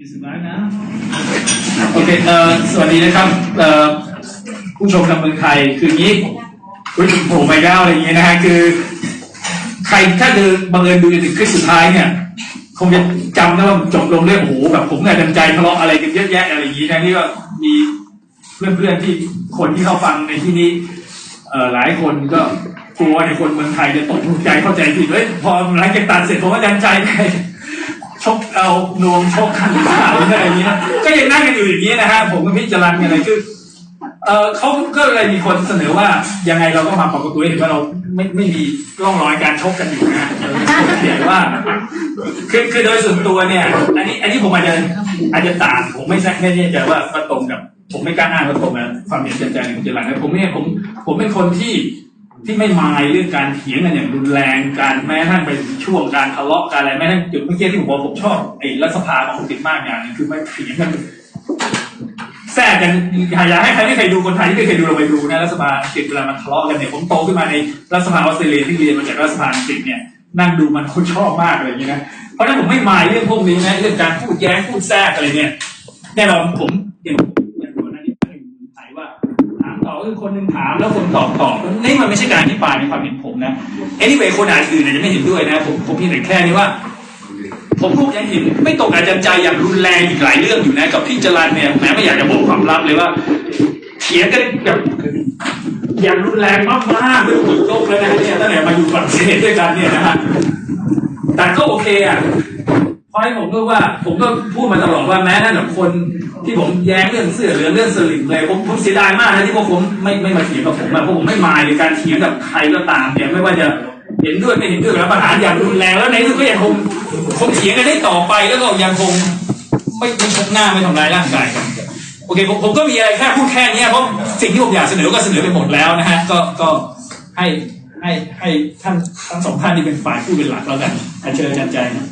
มีสิบล้านนะโอเคเอ่อสวัสดีนะครับเอ่อผู้ชมทางเมืองไทยคืออย่างนี้คุณโผล่ไปแล้วอะไรอย่างเงี้ยนะฮะคือ ใครถ้าเดินบังเอิญดูจนถึงคลิปสุดท้ายเนี่ยคงจะจำได้ว่าจบลงเรื่องโอ้โหแบบผมกับจำใจทะเลาะอะไรกันเยอะแยะอะไรอย่างงี้นะที่ว่ามีเพื่อนๆที่คนที่เข้าฟังในที่นี้เอ่อหลายคนก็กลัวในคนเมืองไทยจะตกใจเข้าใจผิดเฮ้ยพอหลังจากตัดเสร็จผมก็ดันใจไป ชกเอานวมชกกันหรือเปล่าหรืออะไรอย่างเงี้ยก็ยังนั่งกันอยู่อย่างนี้นะฮะผมกับพี่จรันกันเลยคือเออเขาก็เลยมีคนเสนอว่า ยังไงเราก็มาปรากตัวให้เห็นว่าเราไม่ไม่มีร่องรอยการชกกันอยู่นะเออเขียนว่า คือคือโดยส่วนตัวเนี่ย อันนี้ อันนี้ผมอาจจะอาจจะต่างผมไม่แน่ไม่แน่ใจว่าว่าตรงกับ ผมไม่กล้าอ้างว่าตรงกับความเห็นใจใจของเจรัญนะผมเนี่ยผมผมเป็นคนที่ ที่ไม่มายเรื่องการเถียงกันอย่างรุนแรงการแม้กระทั่งไปช่วงการทะเลาะกันอะไรแม้กระทั่งจุดเมื่อกี้ที่ผมบอกผมชอบไอ้รัฐสภาของติดมากอย่างนึงคือไม่เถียงกันแทรกกันอยากให้ใครไม่เคยดูคนไทยที่ไม่เคยดูเราไปดูนะรัฐสภาอังกฤษเวลามันทะเลาะกันเนี่ยผมโตขึ้นมาในรัฐสภาออสเตรเลียที่เรียนมาจากรัฐสภาอังกฤษเนี่ยนั่งดูมันคนชอบมากอะไรอย่างนี้นะเพราะฉะนั้นผมไม่มายเรื่องพวกนี้นะเรื่องการพูดแย้งพูดแทรกอะไรเนี่ยแน่นอนผม คือคนหนึ่งถามแล้วคนตอบตอบนี่มันไม่ใช่การอธิบายในความเห็นผมนะ anyway คนอ่านอื่นอาจจะไม่เห็นด้วยนะผมผมเพียงแต่แค่นี้ว่า ผมพูดยังเห็นไม่ตรงอาจารย์ใจอย่างรุนแรงอีกหลายเรื่องอยู่นะ กับพี่จรันเนี่ยแหมไม่อยากจะบอกความลับเลยว่าเถียงกันแบบอย่างรุนแรงมากๆไม่รู้กี่โลกแล้วนะเนี่ยตั้งแต่มาอยู่ฝรั่งเศสด้วยกันเนี่ยนะฮะแต่ก็โอเคอะเพราะให้ผมก็ว่า ผมก็พูดมาตลอดว่าแม้แต่แบบคน ที่ผมแย้งเรื่องเสื้อเหลืองเรื่องสลิมเลยผมผมเสียดายมากนะที่พวกผมไม่ไม่มาเถียงกับผมอะเพราะผมไม่มาในการเถียงกับใครก็ตามเนี่ยไม่ว่าจะเห็นด้วยไม่เห็นด้วยกับปัญหาอย่างรุนแรงแล้วในที่สุดก็ยังคงคงเถียงกันได้ต่อไปแล้วก็ยังคงไม่ไม่ชกหน้าไม่ทำร้ายร่างกายกันโอเคผมผมก็มีอะไรแค่พูดแค่นี้เพราะสิ่งที่ผมอยากเสนอก็เสนอไปหมดแล้วนะฮะก็ก็ให้ให้ให้ท่านทั้งสองท่านที่เป็นฝ่ายผู้เป็นหลักแล้วกันอาเชิญอาจารย์ใจนะ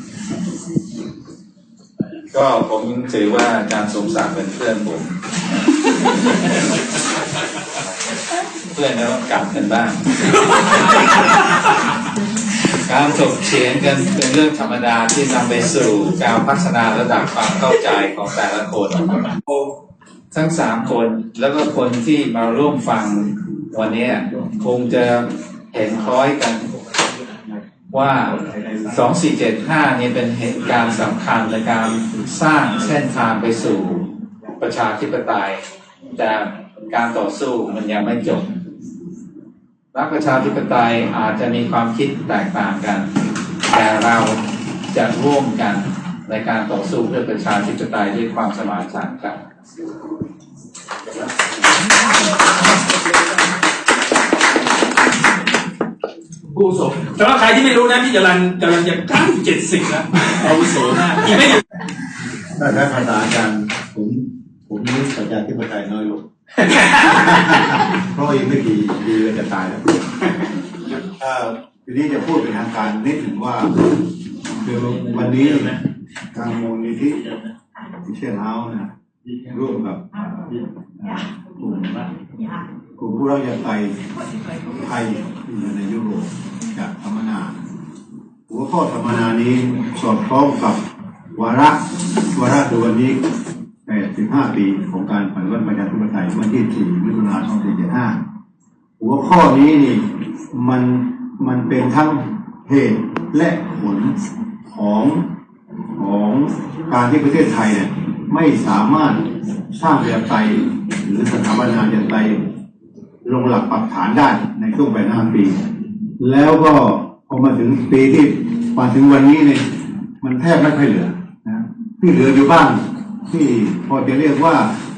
ก็ผมถือว่าอาจารย์สมศักดิ์เป็นเพื่อนผม เพื่อนแล้วกลับกันบ้าง การถกเถียงกันเป็นเรื่องธรรมดาที่นำไปสู่การพัฒนาระดับความเข้าใจของแต่ละคนทั้งสามคนแล้วก็คนที่มาร่วมฟังวันนี้คงจะเห็นคล้อยกัน ว่า 2475นี่เป็นเหตุการณ์สำคัญในการสร้างเส้นทางไปสู่ประชาธิปไตย แต่การต่อสู้มันยังไม่จบรักประชาธิปไตยอาจจะมีความคิดแตกต่างกัน แต่เราจะร่วมกันในการต่อสู้เพื่อประชาธิปไตยด้วยความสมานฉันท์กัน ผู้สมแต่ว่าใครที่ไม่รู้นะพี่จรันกำลังจะก้าวเจ็ดสิบแล้วอาวุโสมากอีกไม่ถึงถ้าใช้ภาษาอาจารย์ผมผมนี่ประชาธิปไตยน้อยลงเพราะอีกไม่กี่ปีเราจะตายแล้วเอ่อทีนี้จะพูดเป็นทางการนิดหนึ่งว่าคือวันนี้นะทางมูลนิธิเชียนเฮาส์นะร่วมกับเอ่อกลุ่ม กลุ่มผู้รักยาไทยไทยที่อยู่ในยุโรปจะสัมมนา หัวข้อสัมมนานี้สอดคล้องกับวาระวาระในวันนี้ 85 ปีของการปฏิวัติประชาธิปไตยวันที่ 4 มิถุนายน 2475 หัวข้อนี้นี่มันมันเป็นทั้งเหตุและผลของของการที่ประเทศไทยเนี่ยไม่สามารถสร้างประชาไตหรือสถาบันประชาไต ลงหลักปักฐานได้ในช่วงแปดห้าปี แล้วก็พอมาถึงปีที่มาถึงวันนี้เนี่ยมันแทบไม่ค่อยเหลือนะที่เหลืออยู่บ้างที่พอจะเรียกว่า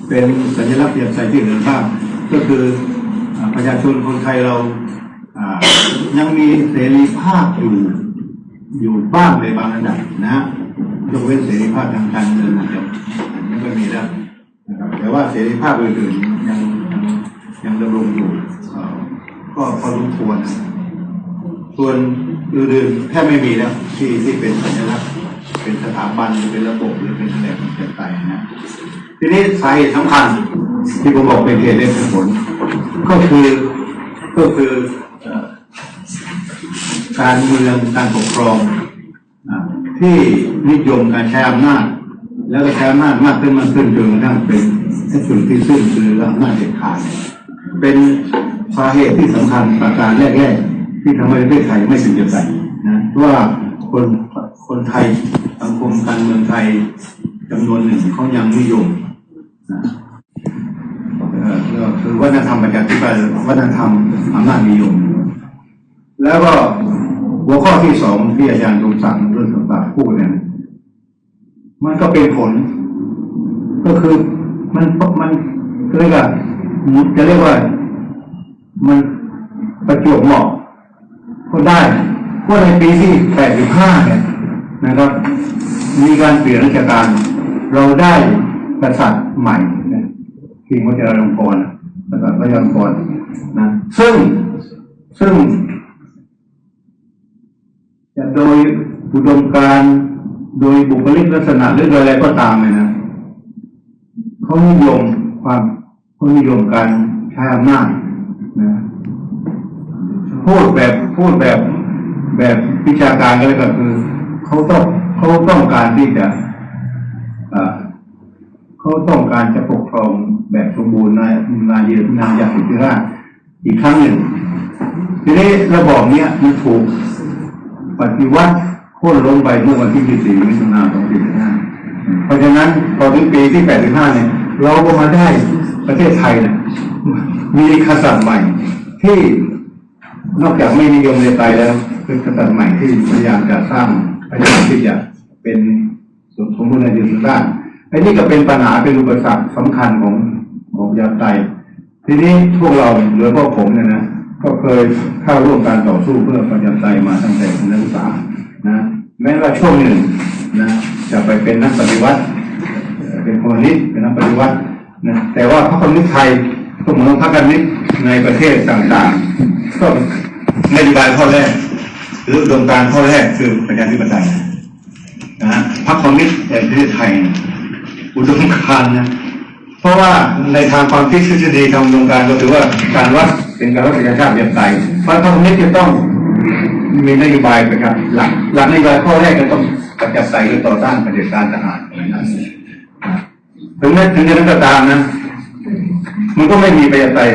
เป็นสัญลักษณ์เปลี่ยนใจที่เหลือบ้างก็คือประชาชนคนไทยเรายังมีเสรีภาพอยู่อยู่บ้างในบางระดับนะยกเว้นเสรีภาพทางการเมืองนะครับอันนี้ก็มีแล้วนะครับแต่ว่าเสรีภาพอื่นๆยัง ยังดำรงอยู่ก็พอสมควรนส่วนอื่นๆแทบไม่มีแล้วที่ที่เป็นสัญลักษณ์เป็นสถาบันหรือเป็นระบบหรือเป็นอะไรของเกิดไปนะทีนี้สาเหตุสำคัญที่ผมบอกเป็นเหตุและผล ก็คือก็คือการเมืองการปกครองที่นิยมการใช้อำนาจ แล้วก็ใช้อำนาจมากขึ้นมากขึ้นจนกระทั่งเป็นจุดที่ซึ่งคืออำนาจเด็ดขาด เป็นสาเหตุที่สำคัญประการแรกๆที่ทำให้ประเทศไทยไม่สึงจะใสนะเพราะว่าคนคนไทยสังคมการเมืองไทยจำนวนหนึ่งเขายังนิยมนะเอ่อก็คือวัฒนธรรมประชาธิปไตยวัฒนธรรมอำนาจนิยม แล้วก็หัวข้อที่สองที่อาจารย์ทรงสั่งเรื่องต่างๆพูดเนี่ยมันก็เป็นผล ก็คือมันมันเรียกว่า จะเรียกว่า มันประจวบเหมาะก็ได้เพราะในปีที่แปดสิบห้าเนี่ยนะครับ มีการเปลี่ยนราชการ เราได้กษัตริย์ใหม่นะคิงวัชรลงกรกษัตริย์วัชรลงกรณ์นะซึ่งซึ่ง จะโดยอุดมการโดยบุคลิกลักษณะหรือโดยอะไรก็ตามเลยนะเขานิยมความ เขานิยมการใช้อำนาจนะพูดแบบพูดแบบแบบวิชาการก็เลยก็คือเขาต้องเขาต้องการที่จะเอ่อเขาต้องการจะปกครองแบบสมบูรณ์ในนาเยืนานยาสิทธิราชอีกครั้งหนึ่งทีนี้ระบอบเนี้ยมันถูกปฏิวัติโค่นล้มไปเมื่อวันที่ 24มิถุนายน 25เพราะฉะนั้นพอถึงปีที่ 85 เนี่ย เราก็มาได้ ประเทศไทยเนี่ยมีกษัตริย์ใหม่ ที่นอกจากไม่นิยมในไทยแล้วเป็นกษัตริย์ใหม่ที่พยายามจะสร้างพยายามที่จะเป็นส่วนสมบูรณ์ในดินสร้างไอ้นี่ก็เป็นปัญหาเป็นอุปสรรคสำคัญของของประชาไต ทีนี้พวกเราหรือพวกผมเนี่ยนะก็เคยเข้าร่วมการต่อสู้เพื่อประชาไตมาตั้งแต่นักศึกษานะแม้ว่าช่วงหนึ่งนะจะไปเป็นนักปฏิวัติเอ่อเป็นคอมมิวนิสต์เป็นนักปฏิวัติ นะแต่ว่าพรรคคอมมิวนิสต์ไทยก็เหมือนพรรคคอมมิวนิสต์ในประเทศต่างๆ ก็นโยบายข้อแรกหรืออุดมการข้อแรกคือประชาธิปไตยนะฮะพรรคคอมมิวนิสต์ในประเทศไทย อุดมการนะเพราะว่าในทางความคิดทฤษฎีทางอุดมการก็ถือว่าการวัดเป็นการวัดประชาชาติเรียบไตเพราะพรรคคอมมิวนิสต์จะต้องมีนโยบายประชาหลักหลักนโยบายข้อแรกก็ต้องประชาธิปไตยหรือต่อต้านเผด็จการทหารอะไรนั้นนะ ถึงแม้ถึงจะนั้นก็ตามนะ มันก็ไม่มีประชาไตย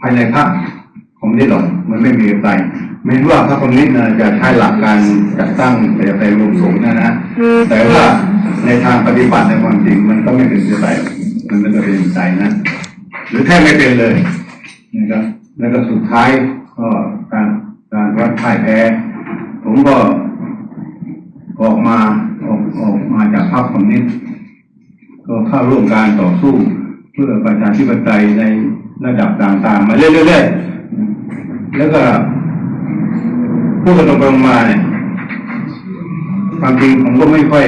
ภายในพรรคของนี่หรอกมันไม่มีประชาธิปไตยไม่ว่าพรรคอมมิวนิสต์นะจะใช้หลักการจัดตั้งประชาธิปไตยรวมสงฆ์นะนะแต่ว่าในทางปฏิบัติในความจริงมันก็ไม่เป็นประชาธิปไตยมันไม่เป็นประชาธิปไตยนะ หรือแทบไม่เป็นเลยนะครับแล้วก็สุดท้ายก็การการวัดพ่ายแพ้ ผมก็ออกมาออกออกมาจากพรรคคอมมิวนิสต์ ก็เข้าร่วมการต่อสู้ เพื่อประชาธิปไตยในระดับต่างๆ มาเรื่อยๆแล้วก็พูดกันตรงๆมาเนี่ยความจริงผมก็ไม่ค่อย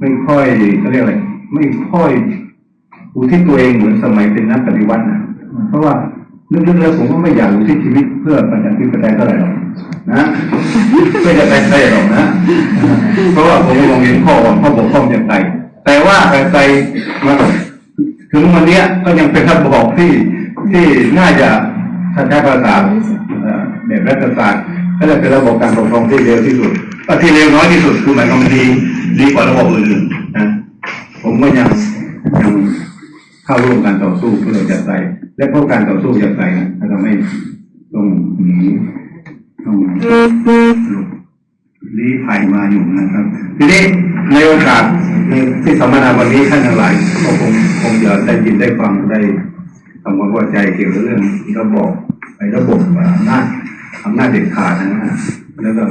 ไม่ค่อยเขาเรียกอะไรไม่ค่อยอุทิศตัวเองเหมือนสมัยเป็นนักปฏิวัตินะเพราะว่าลึกๆแล้วผมก็ไม่อยากอุทิศชีวิตเพื่อประชาธิปไตยเท่าไหร่หรอกนะไม่จะไปใช่หรอกนะ เพราะว่าผมมองเห็นข้ออ่อนข้อบกพร่องอย่างไร แต่ว่าการใจมาถึงวันนี้ก็ยังเป็นระบอบที่ที่น่าจะถ้าใช้ภาษาเอ่อแบบรัฐศาสตร์ก็จะเป็นระบบการปกครองที่เร็วที่สุดที่เร็วน้อยที่สุดคือหมายความดีดีกว่าระบบอื่นๆนะผมก็ยังยังเข้าร่วมการต่อสู้เพื่อประชาธิปและพราะการต่อสู้ประชาธิปไตยนะทำให้ต้องหนีต้องหลบลี้ภัยมาอยู่นะครับ ทีนี้ในโอกาส ในที่สัมมนาวันนี้ท่านทั้งหลายก็คงคงจะได้ยินได้ฟังได้ทำความเข้าใจเกี่ยวกับเรื่องระบบไอ้ระบบอำนาจอำนาจเด็ดขาดนะฮะแล้วก็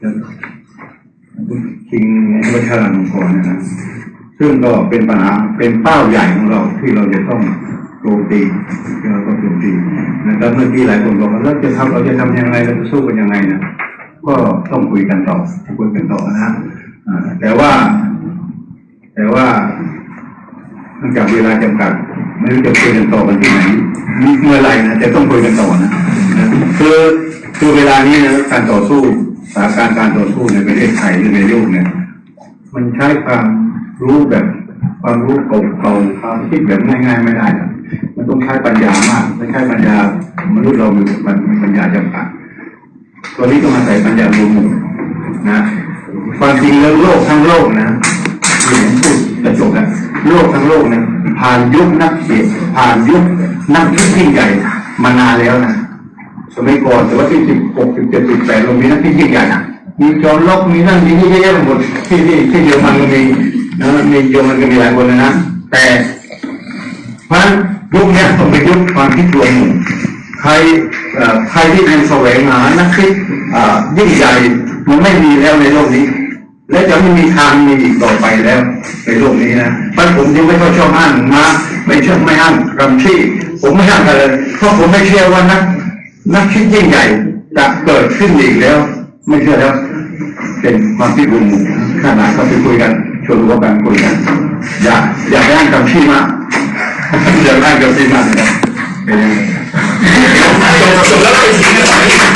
แล้วคิงวัชราลงกรนะครับซึ่งก็เป็นปัญหาเป็นเป้าใหญ่ของเราที่เราจะต้องโจมตีเราต้องโจมตีนะครับเมื่อกี้หลายคนบอกว่าเราจะทำเราจะทำยังไงเราจะสู้กันยังไงนะก็ต้องคุยกันต่อคุยกันต่อนะฮะแต่ว่า แต่ว่าเนื่องจากเวลาจำกัด ไม่รู้จะคุยกันต่อกันที่ไหนเมื่อไรนะแต่ต้องคุยกันต่อนะคือคือเวลานี้นะการต่อสู้สถานการณ์การต่อสู้ในประเทศไทยหรือในโลกเนี่ย มันใช้ความรู้แบบความรู้เก่าๆความคิดแบบง่าย ๆ ไม่ได้นะมันต้องใช้ปัญญามากไม่ใช่ปัญญามนุษย์เรามีมันมีปัญญาจำกัดตัวนี้ต้องอาศัยปัญญารวมหมู่นะความจริงแล้วโลกทั้งโลกนะ ที่ผมพูดจะจบแล้วโลกทั้งโลกเนี่ยผ่านยุคนักเขียนผ่านยุคนักคิดยิ่งใหญ่มานานแล้วนะสมัยก่อนแต่ว่าที่สิบหกสิบเจ็ดสิบแปดเรามีนักที่ยิ่งใหญ่นะมีจอห์นล็อกมีนั่นมีนี่เยอะแยะหมดที่ที่ที่เยอรมันก็มีนะมีเยอรมันก็มีหลายคนเลยนะแต่เพราะนั้นยุคนี้ต้องเป็นยุคความคิดรวมใครใครที่เป็นแสวงหานักคิดเอ่อยิ่งใหญ่มันไม่มีแล้วในโลกนี้ และจะไม่มีทางมีอีกต่อไปแล้ว ในโลกนี้นะเพราะผมยังไม่ค่อยชอบอ้างมาไม่ชอบไม่อ้างกำที่ ผมไม่อ้างกันเลยเพราะผมไม่เชื่อว่านักนักคิดยิ่งใหญ่จะเกิดขึ้นอีกแล้ว ไม่เชื่อแล้ว เป็นความคิดรวมหมู่ขนาดเขาไปคุยกันชวนรู้ว่ากันคุยกันอย่าอย่าไปอ้างกำที่มากอย่าไปอ้างกำที่มากนะครับเป็นยังไงจบแล้วไปถึงกันไหน